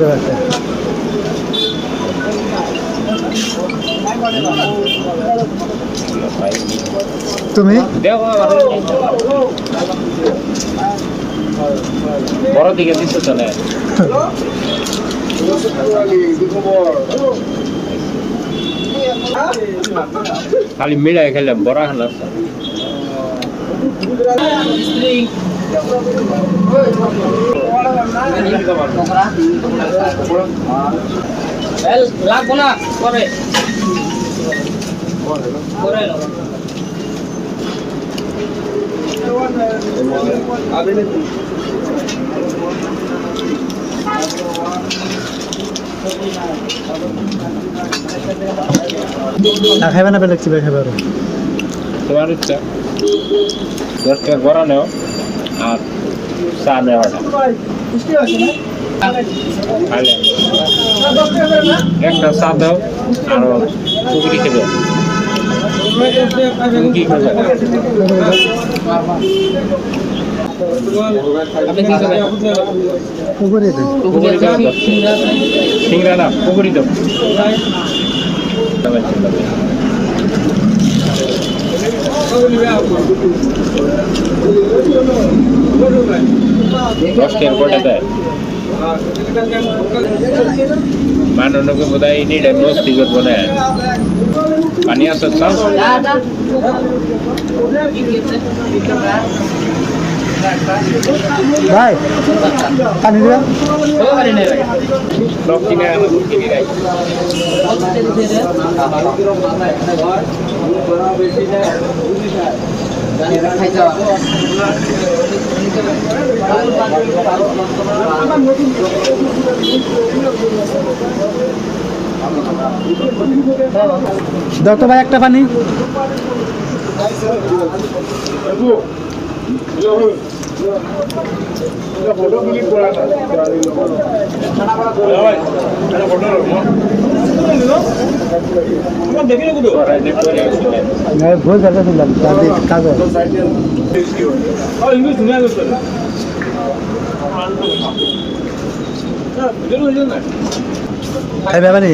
দেবে একটা তুমি? বড় দিকে দিচ্ছে চলে। খালি মিলাই খেলাম বড় খেলাম লাগবো না পরে পরে খাইবে না বেলেগ চিবে খাইবে আরও তোমার ইচ্ছা। টাকা বড় নেও? আর চা খাইলে একটা চা দাও আর পুকুরি কি খাবে দাও। সিংড়া না পুকুরি দাও দশ টাকার দেয় মানুষকে বোধ হয় এনি টাইম মস্তি করব না পানি আসো ভাই পানি সব কিনে আনো কিনে রাখি দাও তো ভাই একটা পানি। ভুল কথা শুনলাম তাদের কাজ। খাইবে পানি?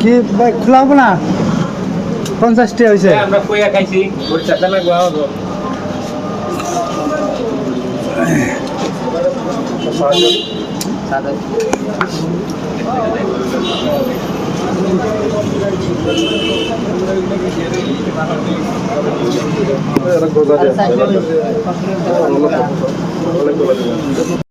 কি ভাই খোলা হব না? পঞ্চাশটি হয়েছে। আমরা কইয়া খাইছি আমাকে